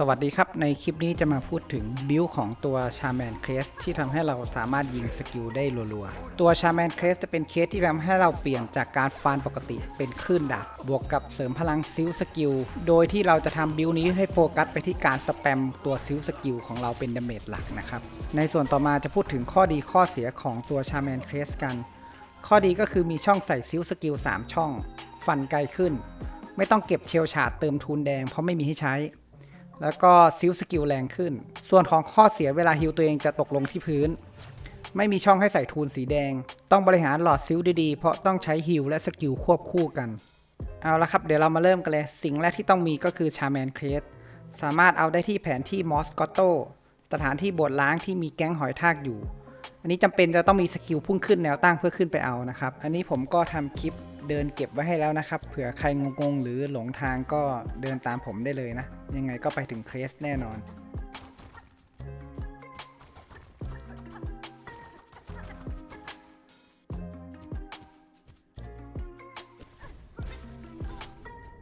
สวัสดีครับในคลิปนี้จะมาพูดถึงบิลของตัวชาแมนเคสที่ทำให้เราสามารถยิงสกิลได้รัวๆ ตัวชาแมนเคสจะเป็นเคสที่ทำให้เราเปลี่ยนจากการฟันปกติเป็นคลื่นดาบบวกกับเสริมพลังซิลสกิล โดยที่เราจะทำบิลนี้ให้โฟกัสไปที่การสแปมตัวซิลสกิลของเราเป็นดาเมจหลักนะครับ ในส่วนต่อมาจะพูดถึงข้อดีข้อเสียของตัวชาแมนเคสกัน ข้อดีก็คือมีช่องใส่ซิลสกิล3ช่อง ฟันไกลขึ้น ไม่ต้องเก็บเชลชาร์ดเติมทูนแดงเพราะไม่มีให้ใช้ แล้วก็ซิลสกิลแรงขึ้น ส่วนของข้อเสียเวลาฮิลตัวเองจะตกลงที่พื้น ไม่มีช่องให้ใส่ทูนสีแดง ต้องบริหารหลอดซิลดีๆ เพราะต้องใช้ฮิลและสกิลควบคู่กัน เอาละครับ เดี๋ยวเรามาเริ่มกันเลย สิ่งแรกที่ต้องมีก็คือชาแมนเคสสามารถเอาได้ที่แผนที่มอสกอตโต สถานที่บดล้างที่มีแก๊งหอยทากอยู่ อันนี้จำเป็นจะต้องมีสกิลพุ่งขึ้นแนวตั้งเพื่อขึ้นไปเอานะครับ อันนี้ผมก็ทำคลิปเดินเก็บไว้ให้แล้วนะครับ เผื่อใครงงๆ หรือหลงทางก็เดินตามผมได้เลยนะ ยังไงก็ไปถึงเคสแน่นอน